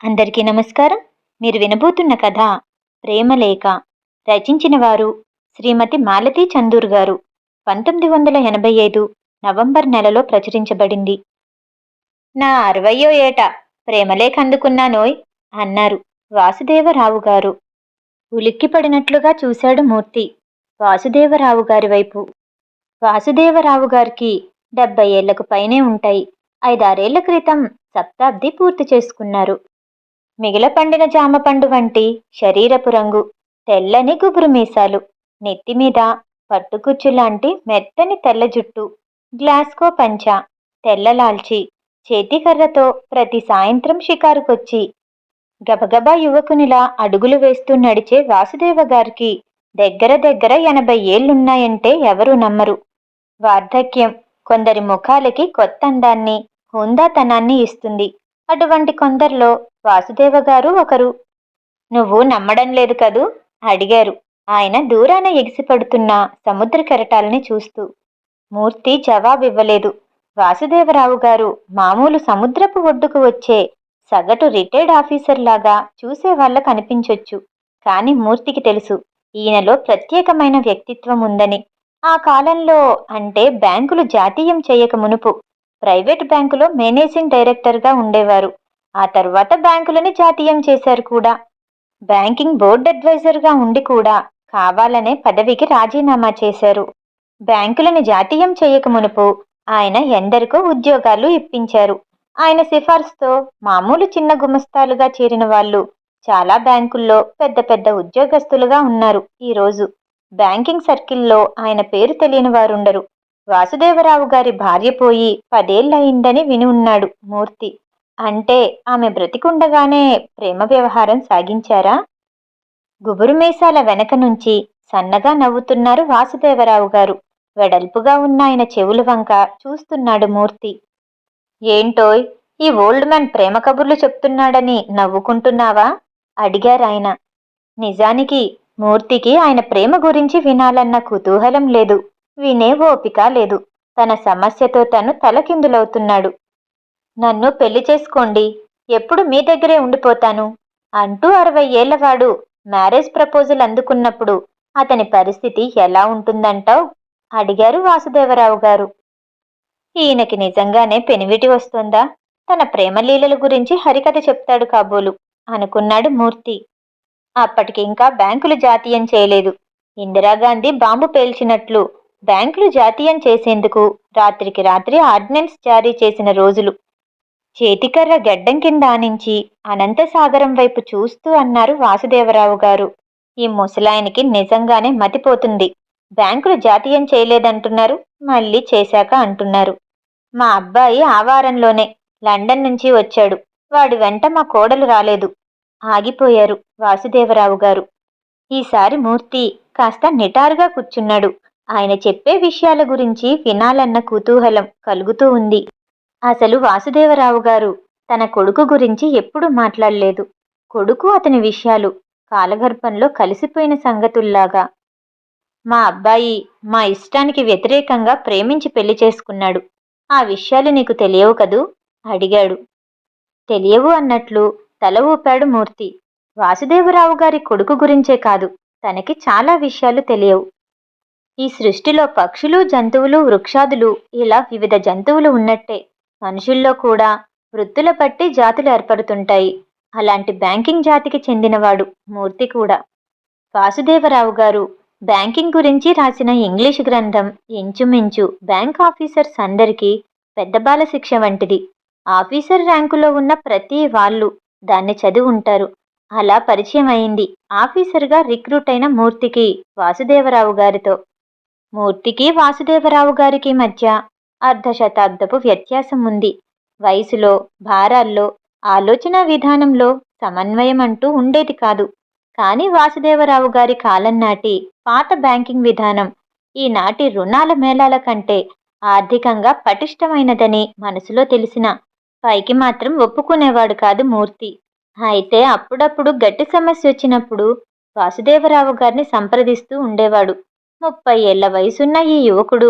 అందరికీ నమస్కారం. మీరు వినబోతున్న కథ ప్రేమలేఖ రచించిన వారు శ్రీమతి మాలతీ చందూర్ గారు. పంతొమ్మిది వందల ఎనభై ఐదు నవంబర్ నెలలో ప్రచురించబడింది. నా అరవయో ఏట ప్రేమలేఖ అందుకున్నానోయ్ అన్నారు వాసుదేవరావు గారు. ఉలిక్కిపడినట్లుగా చూశాడు మూర్తి వాసుదేవరావు గారి వైపు. వాసుదేవరావు గారికి డెబ్బై ఏళ్ళకు పైనే ఉంటాయి. ఐదారేళ్ళ క్రితం శతాబ్ది పూర్తి చేసుకున్నారు. మిగిల పండిన జామపండు వంటి శరీరపు రంగు తెల్లని గుబురు మీసాలు నెత్తిమీద పట్టుకుచ్చు లాంటి మెత్తని తెల్ల జుట్టు గ్లాస్కో పంచ తెల్లలాల్చి చేతికర్రతో ప్రతి సాయంత్రం షికారుకొచ్చి గబగబా యువకునిలా అడుగులు వేస్తూ నడిచే వాసుదేవ గారికి దగ్గర దగ్గర ఎనభై ఏళ్ళున్నాయంటే ఎవరూ నమ్మరు. వార్ధక్యం కొందరి ముఖాలకి కొత్త అందాన్ని హుందాతనాన్ని ఇస్తుంది. అటువంటి కొందరిలో వాసుదేవ గారు ఒకరు. నువ్వు నమ్మడం లేదు కదూ అడిగారు. ఆయన దూరాన ఎగిసిపడుతున్న సముద్ర కెరటాలని చూస్తూ. మూర్తి జవాబివ్వలేదు. వాసుదేవరావు గారు మామూలు సముద్రపు ఒడ్డుకు వచ్చే సగటు రిటైర్డ్ ఆఫీసర్ లాగా చూసే వాళ్ళకు అనిపించొచ్చు. కానీ మూర్తికి తెలుసు ఈయనలో ప్రత్యేకమైన వ్యక్తిత్వం ఉందని. ఆ కాలంలో అంటే బ్యాంకులు జాతీయం చేయక మునుపు ప్రైవేట్ బ్యాంకులో మేనేజింగ్ డైరెక్టర్గా ఉండేవారు. ఆ తర్వాత బ్యాంకులని జాతీయం చేశారు కూడా. బ్యాంకింగ్ బోర్డ్ అడ్వైజర్గా ఉండి కూడా కావాలనే పదవికి రాజీనామా చేశారు. బ్యాంకులను జాతీయం చేయక మునుపు ఆయన ఎందరికో ఉద్యోగాలు ఇప్పించారు. ఆయన సిఫార్సుతో మామూలు చిన్న గుమస్తాలుగా చేరిన వాళ్ళు చాలా బ్యాంకుల్లో పెద్ద పెద్ద ఉద్యోగస్తులుగా ఉన్నారు. ఈరోజు బ్యాంకింగ్ సర్కిల్లో ఆయన పేరు తెలియని వారుండరు. వాసుదేవరావు గారి భార్య పోయి పదేళ్ళయిందని విని ఉన్నాడు మూర్తి. అంటే ఆమె బ్రతికుండగానే ప్రేమ వ్యవహారం సాగించారా? గుబురు మీసాల వెనక నుంచి సన్నగా నవ్వుతున్నారు వాసుదేవరావు గారు. వెడల్పుగా ఉన్న ఆయన చెవుల వంక చూస్తున్నాడు మూర్తి. ఏంటోయ్ ఈ ఓల్డ్ మ్యాన్ ప్రేమ కబుర్లు చెప్తున్నాడని నవ్వుకుంటున్నావా? అడిగారాయన. నిజానికి మూర్తికి ఆయన ప్రేమ గురించి వినాలన్న కుతూహలం లేదు. వినే ఓపిక లేదు. తన సమస్యతో తను తలకిందులవుతున్నాడు. నన్ను పెళ్ళి చేసుకోండి. ఎప్పుడు మీ దగ్గరే ఉండిపోతాను. అంటూ అరవై ఏళ్ళవాడు మ్యారేజ్ ప్రపోజల్ అందుకున్నప్పుడు అతని పరిస్థితి ఎలా ఉంటుందంటావు? అడిగారు వాసుదేవరావు గారు. ఈయనకి నిజంగానే పెనివిటి వస్తుందా? తన ప్రేమలీలల గురించి హరికథ చెప్తాడు కాబోలు అనుకున్నాడు మూర్తి. అప్పటికి ఇంకా బ్యాంకులు జాతీయం చేయలేదు. ఇందిరాగాంధీ బాంబు పేల్చినట్లు బ్యాంకులు జాతీయం చేసేందుకు రాత్రికి రాత్రి ఆర్డినెన్స్ జారీ చేసిన రోజులు. చేతికర్ర గడ్డం కింద ఆనించి అనంతసాగరం వైపు చూస్తూ అన్నారు వాసుదేవరావు గారు. ఈ ముసలాయనికి నిజంగానే మతిపోతుంది. బ్యాంకులు జాతీయం చేయలేదంటున్నారు. మళ్ళీ చేశాక అంటున్నారు. మా అబ్బాయి ఆ వారంలోనే లండన్ నుంచి వచ్చాడు. వాడి వెంట మా కోడలు రాలేదు. ఆగిపోయారు వాసుదేవరావు గారు. ఈసారి మూర్తి కాస్త నిటారుగా కూర్చున్నాడు. ఆయన చెప్పే విషయాల గురించి వినాలన్న కుతూహలం కలుగుతూ ఉంది. అసలు వాసుదేవరావు గారు తన కొడుకు గురించి ఎప్పుడూ మాట్లాడలేదు. కొడుకు అతని విషయాలు కాలగర్భంలో కలిసిపోయిన సంగతుల్లాగా. మా అబ్బాయి మా ఇష్టానికి వ్యతిరేకంగా ప్రేమించి పెళ్ళి చేసుకున్నాడు. ఆ విషయాలు నీకు తెలియవు కదూ? అడిగాడు. తెలియవు అన్నట్లు తల ఊపాడు మూర్తి. వాసుదేవరావు గారి కొడుకు గురించే కాదు తనకి చాలా విషయాలు తెలియవు. ఈ సృష్టిలో పక్షులు జంతువులు వృక్షాదులు ఇలా వివిధ జంతువులు ఉన్నట్టే. మనుషుల్లో కూడా వృత్తుల బట్టి జాతులు ఏర్పడుతుంటాయి. అలాంటి బ్యాంకింగ్ జాతికి చెందినవాడు మూర్తి కూడా. వాసుదేవరావు గారు బ్యాంకింగ్ గురించి రాసిన ఇంగ్లీష్ గ్రంథం ఇంచుమించు బ్యాంక్ ఆఫీసర్స్ అందరికీ పెద్ద బాల శిక్ష వంటిది. ఆఫీసర్ ర్యాంకులో ఉన్న ప్రతి వాళ్ళు దాన్ని చదివి ఉంటారు. అలా పరిచయం అయింది ఆఫీసర్గా రిక్రూట్ అయిన మూర్తికి వాసుదేవరావు గారితో. మూర్తికి వాసుదేవరావు గారికి మధ్య అర్ధ శతాబ్దపు వ్యత్యాసం ఉంది వయసులో భారాల్లో ఆలోచన విధానంలో సమన్వయం అంటూ ఉండేది కాదు. కానీ వాసుదేవరావు గారి కాలం నాటి పాత బ్యాంకింగ్ విధానం ఈనాటి రుణాల మేళాల కంటే ఆర్థికంగా పటిష్టమైనదని మనసులో తెలిసిన పైకి మాత్రం ఒప్పుకునేవాడు కాదు మూర్తి. అయితే అప్పుడప్పుడు గట్టి సమస్య వచ్చినప్పుడు వాసుదేవరావు గారిని సంప్రదిస్తూ ఉండేవాడు. ముప్పై ఏళ్ళ వయసున్న ఈ యువకుడు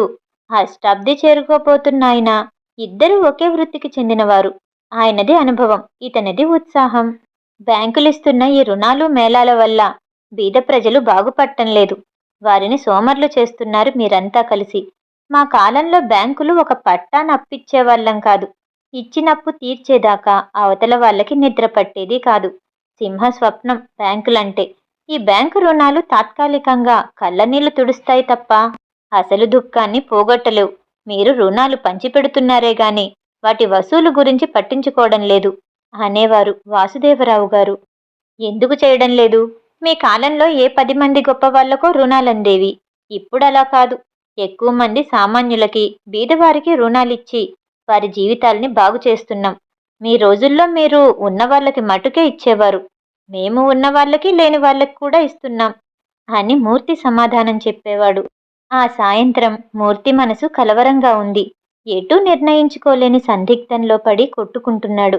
అష్టాబ్ది చేరుకోపోతున్న ఆయన ఇద్దరు ఒకే వృత్తికి చెందినవారు. ఆయనది అనుభవం ఇతనిది ఉత్సాహం. బ్యాంకులిస్తున్న ఈ రుణాలు మేళాల వల్ల బీద ప్రజలు బాగుపడటం లేదు. వారిని సోమర్లు చేస్తున్నారు మీరంతా కలిసి. మా కాలంలో బ్యాంకులు ఒక పట్టాను అప్పిచ్చే వాళ్ళం కాదు ఇచ్చినప్పు తీర్చేదాకా అవతల వాళ్ళకి నిద్ర పట్టేది కాదు. సింహ స్వప్నం బ్యాంకులంటే. ఈ బ్యాంకు రుణాలు తాత్కాలికంగా కళ్ళనీళ్ళు తుడుస్తాయి తప్ప అసలు దుఃఖాన్ని పోగొట్టలేవు. మీరు రుణాలు పంచిపెడుతున్నారే గాని వాటి వసూలు గురించి పట్టించుకోవడం లేదు అనేవారు వాసుదేవరావు గారు. ఎందుకు చేయడం లేదు? మీ కాలంలో ఏ పది మంది గొప్ప వాళ్ళకో రుణాలందేవి? ఇప్పుడు అలా కాదు. ఎక్కువ మంది సామాన్యులకి బీదవారికి రుణాలిచ్చి వారి జీవితాల్ని బాగు చేస్తున్నాం మీ రోజుల్లో మీరు ఉన్న వాళ్ళకి మటుకే ఇచ్చేవారు. మేము ఉన్న వాళ్ళకి లేని వాళ్ళకి కూడా ఇస్తున్నాం అని మూర్తి సమాధానం చెప్పేవాడు. ఆ సాయంత్రం మూర్తి మనసు కలవరంగా ఉంది. ఎటూ నిర్ణయించుకోలేని సందిగ్ధంలో పడి కొట్టుకుంటున్నాడు.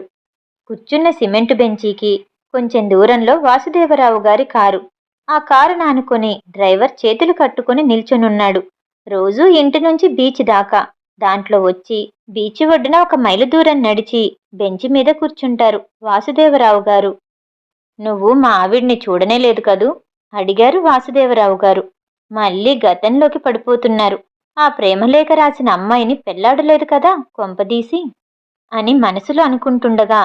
కూర్చున్న సిమెంటు బెంచీకి కొంచెం దూరంలో వాసుదేవరావు గారి కారు. ఆ కారు నానుకొని డ్రైవర్ చేతులు కట్టుకుని నిల్చునున్నాడు. రోజూ ఇంటి నుంచి బీచ్ దాకా. దాంట్లో వచ్చి బీచ్ ఒడ్డున ఒక మైలు దూరం నడిచి బెంచి మీద కూర్చుంటారు వాసుదేవరావు గారు. నువ్వు మా ఆవిడ్ని చూడనే లేదు కదూ? అడిగారు వాసుదేవరావు గారు. మళ్ళీ గతంలోకి పడిపోతున్నారు. ఆ ప్రేమలేఖ రాసిన అమ్మాయిని పెళ్ళాడలేదు కదా కొంపదీసి? అని మనసులో అనుకుంటుండగా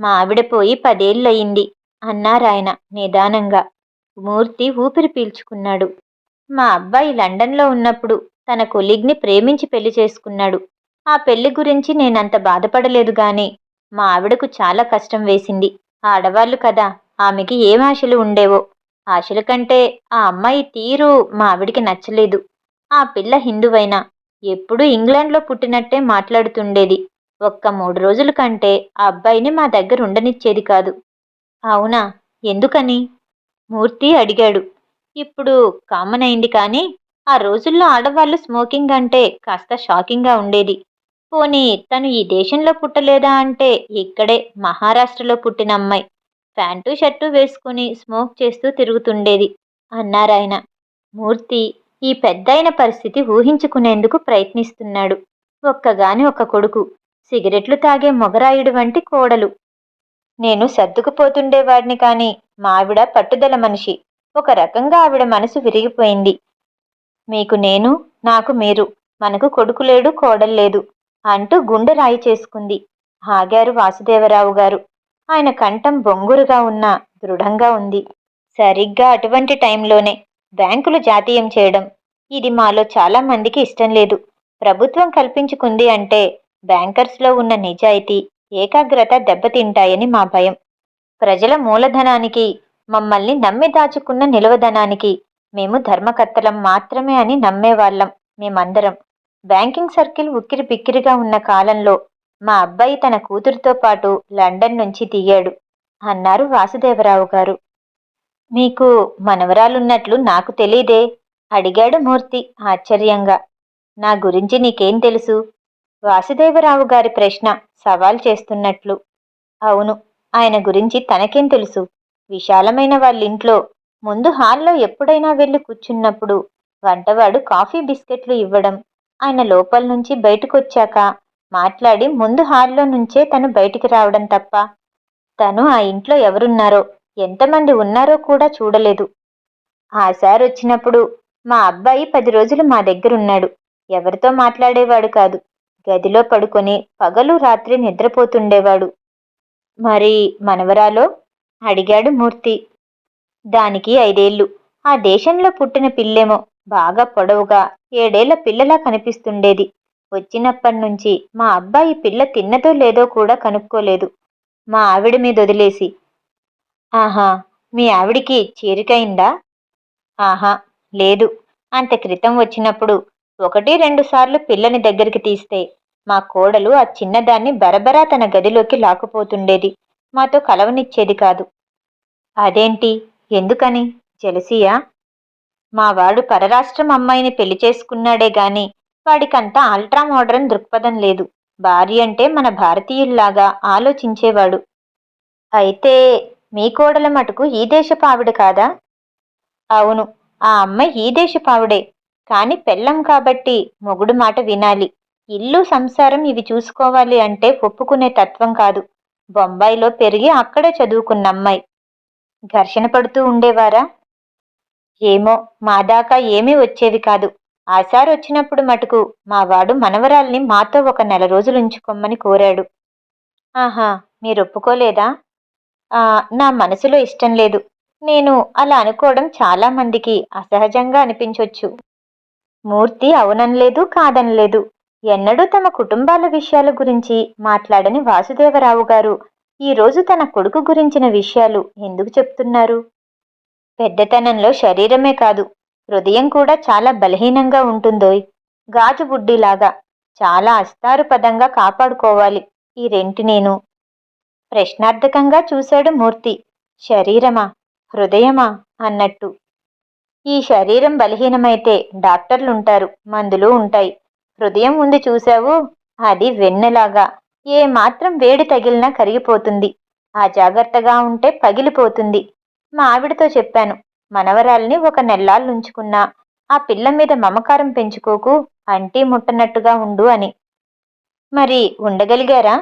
మా ఆవిడ పోయి పదేళ్ళయింది అన్నారాయన నిదానంగా. మూర్తి ఊపిరి పీల్చుకున్నాడు. మా అబ్బాయి లండన్లో ఉన్నప్పుడు తన కొలీగ్ని ప్రేమించి పెళ్ళి చేసుకున్నాడు. ఆ పెళ్ళి గురించి నేనంత బాధపడలేదు గాని మా ఆవిడకు చాలా కష్టం వేసింది. ఆడవాళ్ళు కదా ఆమెకి ఏం ఆశలు ఉండేవో? ఆశల కంటే ఆ అమ్మాయి తీరు మా ఆవిడికి నచ్చలేదు. ఆ పిల్ల హిందువైనా. ఎప్పుడూ ఇంగ్లాండ్లో పుట్టినట్టే మాట్లాడుతుండేది. ఒక్క మూడు రోజుల కంటే ఆ అబ్బాయిని మా దగ్గర ఉండనిచ్చేది కాదు. అవునా? ఎందుకని? మూర్తి అడిగాడు. ఇప్పుడు కామన్ అయింది కానీ ఆ రోజుల్లో ఆడవాళ్ళు స్మోకింగ్ అంటే కాస్త షాకింగ్గా ఉండేది. పోనీ తను ఈ దేశంలో పుట్టలేదా అంటే ఇక్కడే మహారాష్ట్రలో పుట్టిన అమ్మాయి. ప్యాంటు షర్టు వేసుకుని స్మోక్ చేస్తూ తిరుగుతుండేది అన్నారాయన. మూర్తి ఈ పెద్దయిన పరిస్థితి ఊహించుకునేందుకు ప్రయత్నిస్తున్నాడు. ఒక్కగాని ఒక కొడుకు సిగరెట్లు తాగే మొగరాయుడు వంటి కోడలు. నేను సర్దుకుపోతుండేవాడిని కాని మా ఆవిడ పట్టుదల మనిషి. ఒక రకంగా ఆవిడ మనసు విరిగిపోయింది. మీకు నేను నాకు మీరు మనకు కొడుకు లేడు కోడల్లేదు అంటూ గుండె రాయి చేసుకుంది. ఆగారు వాసుదేవరావు గారు. ఆయన కంఠం బొంగురుగా ఉన్న దృఢంగా ఉంది. సరిగ్గా అటువంటి టైంలోనే బ్యాంకులు జాతీయం చేయడం ఇది మాలో చాలా మందికి ఇష్టం లేదు. ప్రభుత్వం కల్పించుకుంది అంటే బ్యాంకర్స్లో ఉన్న నిజాయితీ ఏకాగ్రత దెబ్బతింటాయని మా భయం. ప్రజల మూలధనానికి మమ్మల్ని నమ్మి దాచుకున్న నిలవధనానికి మేము ధర్మకర్తలం మాత్రమే అని నమ్మేవాళ్ళం మేమందరం. బ్యాంకింగ్ సర్కిల్ ఉక్కిరి బిక్కిరిగా ఉన్న కాలంలో మా అబ్బాయి తన కూతురితో పాటు లండన్ నుంచి దిగాడు అన్నారు వాసుదేవరావు గారు. మీకు మనవరాలున్నట్లు నాకు తెలీదే అడిగాడు మూర్తి ఆశ్చర్యంగా. నా గురించి నీకేం తెలుసు? వాసుదేవరావు గారి ప్రశ్న సవాల్ చేస్తున్నట్లు. అవును ఆయన గురించి తనకేం తెలుసు? విశాలమైన వాళ్ళింట్లో ముందు హాల్లో ఎప్పుడైనా వెళ్ళి కూర్చున్నప్పుడు వంటవాడు కాఫీ బిస్కెట్లు ఇవ్వడం ఆయన లోపల నుంచి బయటకొచ్చాక మాట్లాడి ముందు హాల్లో నుంచే తను బయటికి రావడం తప్ప. తను ఆ ఇంట్లో ఎవరున్నారో ఎంతమంది ఉన్నారో కూడా చూడలేదు. ఆ సార్ వచ్చినప్పుడు మా అబ్బాయి పది రోజులు మా దగ్గరున్నాడు. ఎవరితో మాట్లాడేవాడు కాదు. గదిలో పడుకొని పగలు రాత్రి నిద్రపోతుండేవాడు. మరి మనవరాలో? అడిగాడు మూర్తి. దానికి ఐదేళ్ళు ఆ దేశంలో పుట్టిన పిల్లేమో బాగా పొడవుగా ఏడేళ్ళ పిల్లలా కనిపిస్తుండేది. వచ్చినప్పటి నుంచి మా అబ్బాయి పిల్ల తిన్నదో లేదో కూడా కనుక్కోలేదు. మా ఆవిడ మీద వదిలేసి ఆహా మీ ఆవిడికి చేరికైందా? ఆహా లేదు. అంత క్రితం వచ్చినప్పుడు ఒకటి రెండు సార్లు పిల్లని దగ్గరికి తీస్తే మా కోడలు ఆ చిన్నదాన్ని బరబరా తన గదిలోకి లాక్కుపోతుండేది. మాతో కలవనిచ్చేది కాదు. అదేంటి? ఎందుకని? జలసియా? మా వాడు పరరాష్ట్రం అమ్మాయిని పెళ్ళి చేసుకున్నాడే గాని వాడికంతా అల్ట్రా మోడర్న్ దృక్పథం లేదు. భార్య అంటే మన భారతీయుల్లాగా ఆలోచించేవాడు. అయితే మీ కోడల మటుకు ఈ దేశపావిడ కాదా? అవును ఆ అమ్మాయి ఈ దేశపావిడే. కాని పెళ్ళం కాబట్టి మొగుడు మాట వినాలి. ఇల్లు సంసారం ఇవి చూసుకోవాలి అంటే ఒప్పుకునే తత్వం కాదు. బొంబాయిలో పెరిగి అక్కడే చదువుకున్న అమ్మాయి. ఘర్షణ పడుతూ ఉండేవారా? ఏమో మా దాకా ఏమీ వచ్చేవి కాదు. ఆసారు వచ్చినప్పుడు మటుకు మా వాడు మనవరాల్ని మాతో ఒక నెల రోజులు ఉంచుకోమని కోరాడు. ఆహా మీరు ఒప్పుకోలేదా నా మనసులో ఇష్టం లేదు. నేను అలా అనుకోవడం చాలా మందికి అసహజంగా అనిపించొచ్చు. మూర్తి అవుననలేదు కాదనలేదు. ఎన్నడూ తమ కుటుంబాల విషయాల గురించి మాట్లాడని వాసుదేవరావు గారు ఈరోజు తన కొడుకు గురించిన విషయాలు ఎందుకు చెప్తున్నారు? పెద్దతనంలో శరీరమే కాదు హృదయం కూడా చాలా బలహీనంగా ఉంటుందోయ్. గాజు బుడ్డిలాగా చాలా అస్తారుపదంగా కాపాడుకోవాలి ఈ రెంటి నేను. ప్రశ్నార్థకంగా చూశాడు మూర్తి. శరీరమా? హృదయమా? అన్నట్టు. ఈ శరీరం బలహీనమైతే డాక్టర్లుంటారు. మందులు ఉంటాయి. హృదయం ఉంది చూశావు? అది వెన్నెలాగా. ఏ మాత్రం వేడి తగిలినా కరిగిపోతుంది. ఆ జాగ్రత్తగా ఉంటే పగిలిపోతుంది. మా ఆవిడతో చెప్పాను. మనవరాల్ని ఒక నెల్లాళ్ళుంచుకున్నా. ఆ పిల్ల మీద మమకారం పెంచుకోకు అంటీ ముట్టనట్టుగా ఉండు అని. మరి ఉండగలిగారా?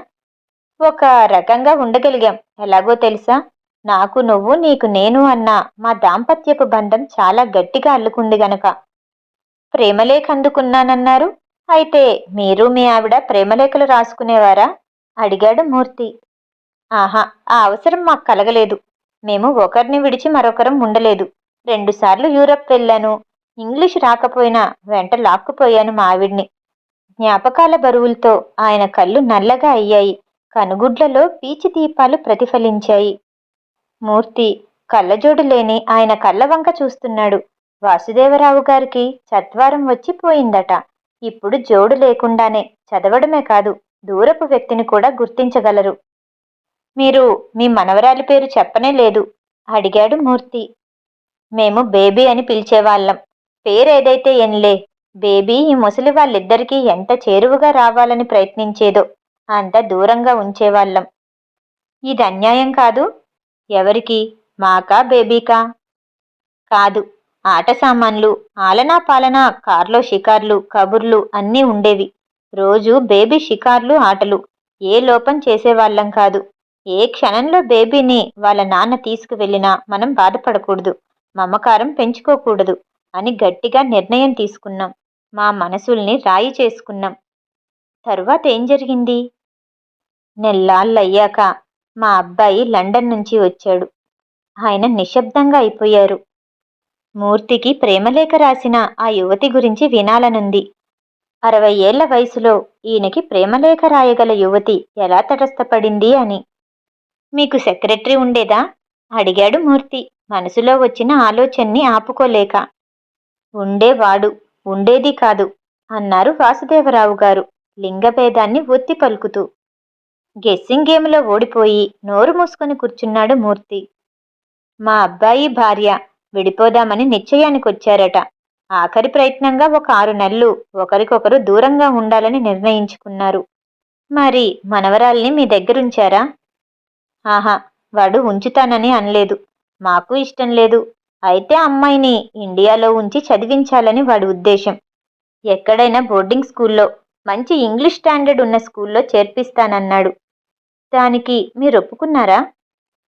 ఒక రకంగా ఉండగలిగాం. ఎలాగో తెలుసా? నాకు నువ్వు నీకు నేను అన్న మా దాంపత్యపు బంధం చాలా గట్టిగా అల్లుకుంది గనక. ప్రేమలేఖ అందుకున్నానన్నారు. అయితే మీరు మీ ఆవిడ ప్రేమలేఖలు రాసుకునేవారా? అడిగాడు మూర్తి. ఆహా ఆ అవసరం మాకు కలగలేదు. మేము ఒకరిని విడిచి మరొకరం ఉండలేదు. రెండుసార్లు యూరప్ వెళ్ళాను. ఇంగ్లీష్ రాకపోయినా వెంట లాక్కుపోయాను మా ఆవిడ్ని. జ్ఞాపకాల బరువులతో ఆయన కళ్ళు నల్లగా అయ్యాయి. కనుగుడ్లలో పీచి దీపాలు ప్రతిఫలించాయి. మూర్తి కళ్ళజోడు లేని ఆయన కళ్ళ వంక చూస్తున్నాడు. వాసుదేవరావు గారికి చత్వారం వచ్చి పోయిందట. ఇప్పుడు జోడు లేకుండానే చదవడమే కాదు దూరపు వ్యక్తిని కూడా గుర్తించగలరు. మీరు మీ మనవరాలి పేరు చెప్పనే లేదు అడిగాడు మూర్తి. మేము బేబీ అని పిలిచేవాళ్ళం. పేరేదైతే ఎన్లే బేబీ ఈ ముసలి వాళ్ళిద్దరికీ ఎంత చేరువుగా రావాలని ప్రయత్నించేదో అంత దూరంగా ఉంచేవాళ్ళం. ఇది అన్యాయం కాదు ఎవరికి? మాకా బేబీకా? కాదు ఆట సామాన్లు ఆలనా పాలనా కార్లో షికార్లు కబుర్లు అన్నీ ఉండేవి. రోజు బేబీ షికార్లు ఆటలు. ఏ లోపం చేసేవాళ్ళం కాదు. ఏ క్షణంలో బేబీని వాళ్ళ నాన్న తీసుకువెళ్ళినా మనం బాధపడకూడదు మమకారం పెంచుకోకూడదు అని గట్టిగా నిర్ణయం తీసుకున్నాం. మా మనసుల్ని రాయి చేసుకున్నాం. తరువాత ఏం జరిగింది? నెల్లాళ్ళయ్యాక మా అబ్బాయి లండన్ నుంచి వచ్చాడు. ఆయన నిశ్శబ్దంగా అయిపోయారు. మూర్తికి ప్రేమలేఖ రాసిన ఆ యువతి గురించి వినాలనుంది. అరవై ఏళ్ళ వయసులో ఈయనకి ప్రేమలేఖ రాయగల యువతి ఎలా తటస్థపడింది అని మీకు సెక్రటరీ ఉండేదా? అడిగాడు మూర్తి. మనసులో వచ్చిన ఆలోచన్ని ఆపుకోలేక. ఉండేవాడు ఉండేది కాదు అన్నారు వాసుదేవరావు గారు లింగభేదాన్ని ఒత్తి పలుకుతూ. గెస్సింగ్ గేమ్లో ఓడిపోయి నోరు మూసుకొని కూర్చున్నాడు మూర్తి. మా అబ్బాయి భార్య విడిపోదామని నిశ్చయానికొచ్చారట. ఆఖరి ప్రయత్నంగా ఒక ఆరు నెలలు ఒకరికొకరు దూరంగా ఉండాలని నిర్ణయించుకున్నారు. మరి మనవరాల్ని మీ దగ్గరుంచారా? ఆహా వాడు ఉంచుతానని అనలేదు. మాకు ఇష్టం లేదు. అయితే అమ్మాయిని ఇండియాలో ఉంచి చదివించాలని వాడి ఉద్దేశం. ఎక్కడైనా బోర్డింగ్ స్కూల్లో మంచి ఇంగ్లీష్ స్టాండర్డ్ ఉన్న స్కూల్లో చేర్పిస్తానన్నాడు. దానికి మీరు ఒప్పుకున్నారా?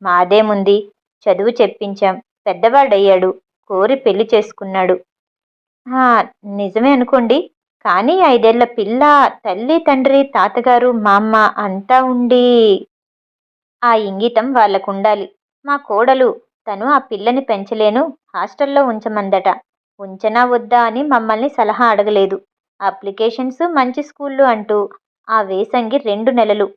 మాదేముంది? చదువు చెప్పించాం. పెద్దవాడయ్యాడు. కోరి పెళ్ళి చేసుకున్నాడు. నిజమే అనుకోండి. కానీ ఐదేళ్ళ పిల్ల తల్లి తండ్రి తాతగారు మా అమ్మ అంతా ఉండి ఆ ఇంగితం వాళ్ళకుండాలి మా కోడలు తను ఆ పిల్లని పెంచలేను హాస్టల్లో ఉంచమందట. ఉంచనా వద్దా అని మమ్మల్ని సలహా అడగలేదు. అప్లికేషన్స్ మంచి స్కూళ్ళు అంటూ ఆ వేసంగి రెండు నెలలు.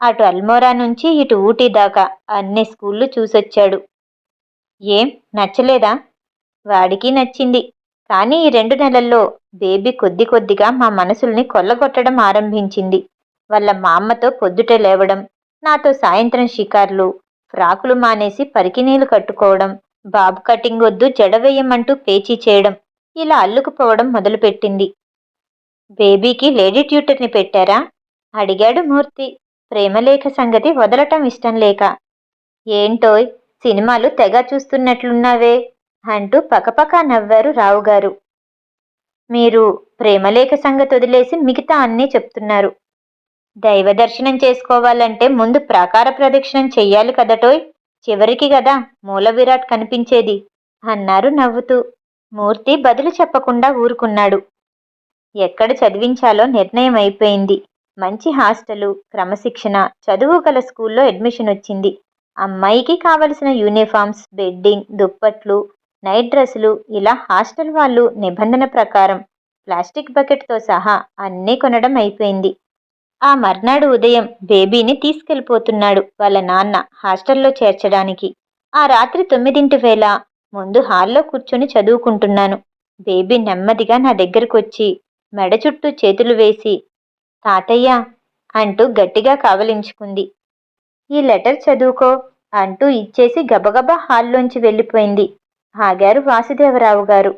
అటు అల్మోరా నుంచి ఇటు ఊటీ దాకా అన్ని స్కూళ్ళు చూసొచ్చాడు. ఏం నచ్చలేదా? వాడికి నచ్చింది. కానీ ఈ రెండు నెలల్లో బేబీ కొద్ది కొద్దిగా మా మనసుల్ని కొల్లగొట్టడం ఆరంభించింది. వాళ్ళ మా అమ్మతో పొద్దుటే లేవడం. నాతో సాయంత్రం షికార్లు ఫ్రాకులు మానేసి పరికినీలు కట్టుకోవడం బాబు కటింగ్ వద్దు జడవేయమంటూ పేచీ చేయడం ఇలా అల్లుకుపోవడం మొదలుపెట్టింది. బేబీకి లేడీ ట్యూటర్ని పెట్టారా? అడిగాడు మూర్తి. ప్రేమలేఖ సంగతి వదలటం ఇష్టం లేక. ఏంటోయ్ సినిమాలు తెగ చూస్తున్నట్లున్నావే అంటూ పకపక నవ్వారు రావుగారు. మీరు ప్రేమలేఖ సంగతి వదిలేసి మిగతా అన్నీ చెప్తున్నారు. దైవ దర్శనం చేసుకోవాలంటే ముందు ప్రాకార ప్రదక్షిణం చెయ్యాలి కదటోయ్ చివరికి కదా మూల విరాట్ కనిపించేది. అన్నారు నవ్వుతూ. మూర్తి బదులు చెప్పకుండా ఊరుకున్నాడు. ఎక్కడ చదివించాలో నిర్ణయం అయిపోయింది. మంచి హాస్టలు క్రమశిక్షణ చదువు గల స్కూల్లో అడ్మిషన్ వచ్చింది. అమ్మాయికి కావలసిన యూనిఫామ్స్ బెడ్డింగ్ దుప్పట్లు నైట్ డ్రెస్సులు ఇలా హాస్టల్ వాళ్ళు నిబంధన ప్రకారం ప్లాస్టిక్ బకెట్తో సహా అన్నీ కొనడం అయిపోయింది. ఆ మర్నాడు ఉదయం బేబీని తీసుకెళ్ళిపోతున్నాడు వాళ్ళ నాన్న హాస్టల్లో చేర్చడానికి. ఆ రాత్రి తొమ్మిదింటి వేళ ముందు హాల్లో కూర్చొని చదువుకుంటున్నాను. బేబీ నెమ్మదిగా నా దగ్గరకు వచ్చి మెడ చుట్టూ చేతులు వేసి తాతయ్య అంటూ గట్టిగా కావలించుకుంది. ఈ లెటర్ చదువుకో అంటూ ఇచ్చేసి గబగబా హాల్లోంచి వెళ్ళిపోయింది. ఆగారు వాసుదేవరావు గారు.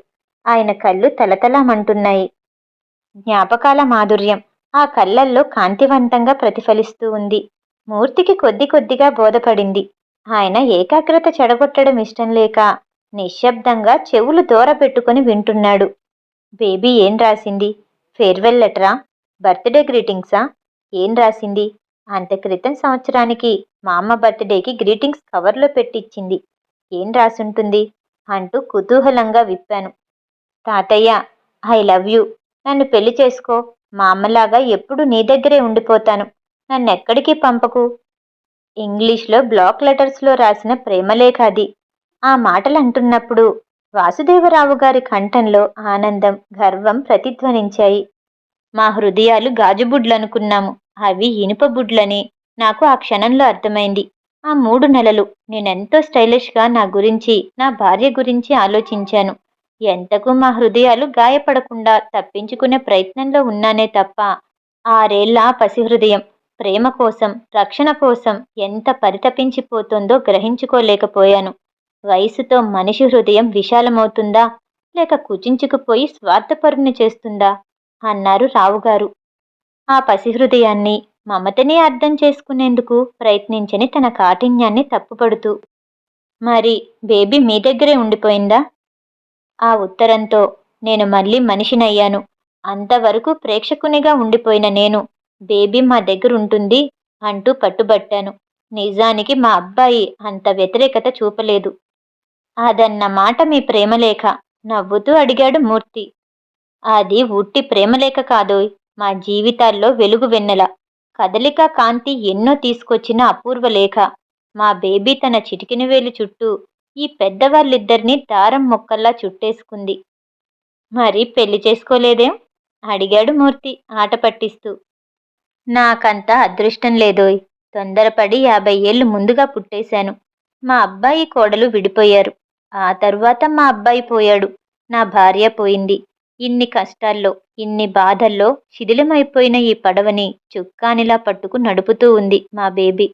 ఆయన కళ్ళు తలతలామంటున్నాయి. జ్ఞాపకాల మాధుర్యం. ఆ కళ్ళల్లో కాంతివంతంగా ప్రతిఫలిస్తూ ఉంది. మూర్తికి కొద్ది కొద్దిగా బోధపడింది. ఆయన ఏకాగ్రత చెడగొట్టడం ఇష్టం లేక నిశ్శబ్దంగా చెవులు దూర పెట్టుకుని వింటున్నాడు. బేబీ ఏం రాసింది? ఫేర్వెల్ లెటరా? బర్త్డే గ్రీటింగ్సా? ఏం రాసింది? అంత క్రితం సంవత్సరానికి మా అమ్మ బర్త్డేకి గ్రీటింగ్స్ కవర్లో పెట్టిచ్చింది. ఏం రాసుంటుంది? అంటూ కుతూహలంగా విప్పాను. తాతయ్య ఐ లవ్ యూ. నన్ను పెళ్ళి చేసుకో. మా అమ్మలాగా ఎప్పుడు నీ దగ్గరే ఉండిపోతాను. నన్నెక్కడికి పంపకు? ఇంగ్లీష్లో బ్లాక్ లెటర్స్లో రాసిన ప్రేమలేఖ అది ఆ మాటలు అంటున్నప్పుడు వాసుదేవరావు గారి కంఠంలో ఆనందం గర్వం ప్రతిధ్వనించాయి. మా హృదయాలు గాజుబుడ్లనుకున్నాము. అవి ఇనుప బుడ్లని. నాకు ఆ క్షణంలో అర్థమైంది. ఆ మూడు నెలలు నేనెంతో స్టైలిష్గా నా గురించి నా భార్య గురించి ఆలోచించాను. ఎంతకు మా హృదయాలు గాయపడకుండా తప్పించుకునే ప్రయత్నంలో ఉన్నానే తప్ప ఆరేళ్ళ పసిహృదయం ప్రేమ కోసం రక్షణ కోసం ఎంత పరితపించిపోతుందో గ్రహించుకోలేకపోయాను. వయసుతో మనిషి హృదయం విశాలమవుతుందా? లేక కుచించుకుపోయి స్వార్థపరుని చేస్తుందా? అన్నారు రావుగారు. ఆ పసిహృదయాన్ని మమతని అర్థం చేసుకునేందుకు ప్రయత్నించని తన కాఠిన్యాన్ని తప్పుపడుతూ మరి బేబీ మీ దగ్గరే ఉండిపోయిందా? ఆ ఉత్తరంతో నేను మళ్ళీ మనిషినయ్యాను. అంతవరకు ప్రేక్షకునిగా ఉండిపోయిన నేను. బేబీ మా దగ్గర ఉంటుంది అంటూ పట్టుబట్టాను. నిజానికి మా అబ్బాయి అంత వ్యతిరేకత చూపలేదు. అదన్న మాట మీ ప్రేమలేఖ. నవ్వుతూ అడిగాడు మూర్తి. అది ఉట్టి ప్రేమలేఖ కాదోయ్. మా జీవితాల్లో వెలుగు వెన్నెల. కదలిక కాంతి ఎన్నో తీసుకొచ్చిన అపూర్వ లేఖ. మా బేబీ తన చిటికిన వేలు చుట్టూ ఈ పెద్దవాళ్ళిద్దరినీ దారం మొక్కల్లా చుట్టేసుకుంది. మరి పెళ్ళి చేసుకోలేదేం? అడిగాడు మూర్తి ఆట పట్టిస్తూ. నాకంత అదృష్టం లేదోయ్. తొందరపడి యాభై ఏళ్ళు ముందుగా పుట్టేశాను. మా అబ్బాయి కోడలు విడిపోయారు. ఆ తరువాత మా అబ్బాయి పోయాడు. నా భార్య పోయింది. ఇన్ని కష్టాల్లో ఇన్ని బాధల్లో శిథిలమైపోయిన ఈ పడవని చుక్కానిలా పట్టుకు నడుపుతూ ఉంది మా బేబీ.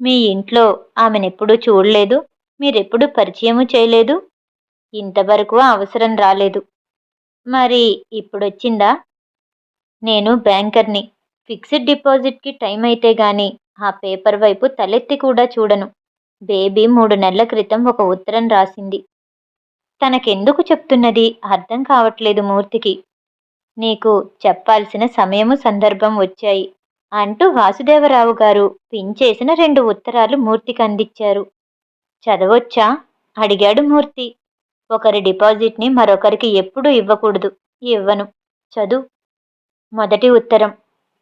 మీ ఇంట్లో ఆమెనెప్పుడూ చూడలేదు? మీరెప్పుడు పరిచయము చేయలేదు? ఇంతవరకు అవసరం రాలేదు. మరి ఇప్పుడొచ్చిందా? నేను బ్యాంకర్ని. ఫిక్స్డ్ డిపాజిట్కి టైం అయితే గాని ఆ పేపర్ వైపు తలెత్తి కూడా చూడను. బేబీ మూడు నెలల క్రితం ఒక ఉత్తరం రాసింది. తనకెందుకు చెప్తున్నది? అర్థం కావట్లేదు మూర్తికి. నీకు చెప్పాల్సిన సమయము సందర్భం వచ్చాయి. అంటూ వాసుదేవరావు గారు పించేసిన రెండు ఉత్తరాలు మూర్తికి అందించారు. చదవొచ్చా? అడిగాడు మూర్తి. ఒకరి డిపాజిట్ని మరొకరికి ఎప్పుడూ ఇవ్వకూడదు. ఇవ్వను. చదువు మొదటి ఉత్తరం.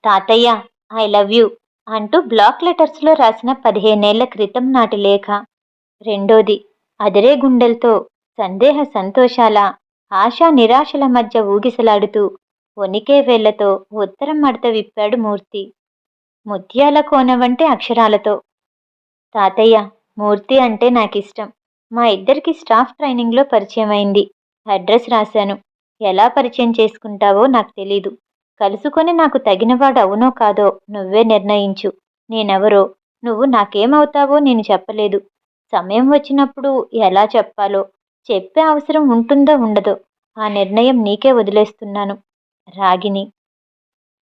తాతయ్య ఐ లవ్ యూ అంటూ బ్లాక్ లెటర్స్లో రాసిన పదిహేనేళ్ళ క్రితం నాటి లేఖ. రెండోది. అదిరే గుండెలతో సందేహ సంతోషాల ఆశా నిరాశల మధ్య ఊగిసలాడుతూ వణికే వేళ్ళతో ఉత్తరం మడత విప్పాడు మూర్తి. ముత్యాల కోన వంటి అక్షరాలతో. తాతయ్య మూర్తి అంటే నాకు ఇష్టం మా ఇద్దరికి స్టాఫ్ ట్రైనింగ్లో పరిచయం అయింది అడ్రస్ రాశాను. ఎలా పరిచయం చేసుకుంటావో నాకు తెలీదు. కలుసుకొని నాకు తగినవాడు అవునో కాదో నువ్వే నిర్ణయించు. నేనెవరో నువ్వు నాకేమవుతావో నేను చెప్పలేదు. సమయం వచ్చినప్పుడు ఎలా చెప్పాలో చెప్పే అవసరం ఉంటుందో ఉండదో ఆ నిర్ణయం నీకే వదిలేస్తున్నాను. రాగిని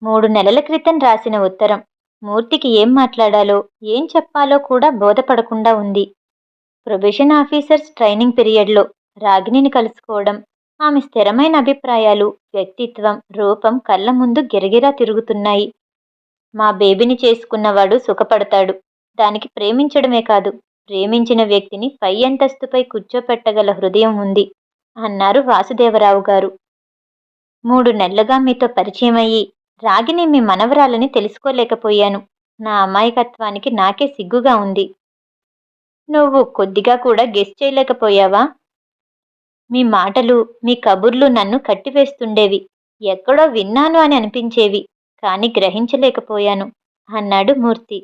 మూడు నెలల క్రితం రాసిన ఉత్తరం. మూర్తికి ఏం మాట్లాడాలో ఏం చెప్పాలో కూడా బోధపడకుండా ఉంది. ప్రొబేషన్ ఆఫీసర్స్ ట్రైనింగ్ పీరియడ్లో రాగిణిని కలుసుకోవడం ఆమె స్థిరమైన అభిప్రాయాలు వ్యక్తిత్వం రూపం కళ్ళ ముందు గిరగిరా తిరుగుతున్నాయి. మా బేబీని చేసుకున్నవాడు సుఖపడతాడు. దానికి ప్రేమించడమే కాదు ప్రేమించిన వ్యక్తిని పై అంతస్తుపై కూర్చోపెట్టగల హృదయం ఉంది అన్నారు వాసుదేవరావు గారు. మూడు నెలలుగా మీతో పరిచయం అయ్యి రాగిని మీ మనవరాలని తెలుసుకోలేకపోయాను. నా అమాయకత్వానికి నాకే సిగ్గుగా ఉంది. నువ్వు కొద్దిగా కూడా గెస్ చేయలేకపోయావా? మీ మాటలు మీ కబుర్లు నన్ను కట్టివేస్తుండేవి. ఎక్కడో విన్నాను అని అనిపించేవి కానీ గ్రహించలేకపోయాను అన్నాడు మూర్తి.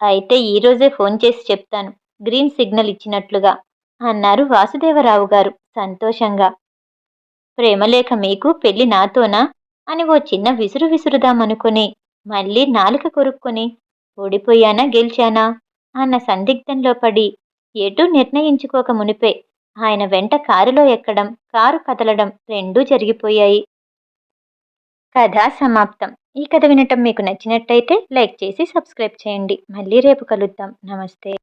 అయితే ఈరోజే ఫోన్ చేసి చెప్తాను గ్రీన్ సిగ్నల్ ఇచ్చినట్లుగా అన్నారు వాసుదేవరావు గారు సంతోషంగా. ప్రేమలేఖ మీకు పెళ్ళి నాతోనా? అని ఓ చిన్న విసురు విసురుదామనుకుని మళ్ళీ నాలుక కొరుక్కొని ఓడిపోయానా గెలిచానా? అన్న సందిగ్ధంలో పడి ఎటూ నిర్ణయించుకోక మునిపే ఆయన వెంట కారులో ఎక్కడం కారు కదలడం రెండూ జరిగిపోయాయి. కథ సమాప్తం. ఈ కథ వినటం మీకు నచ్చినట్టయితే లైక్ చేసి సబ్స్క్రైబ్ చేయండి. మళ్ళీ రేపు కలుద్దాం. నమస్తే.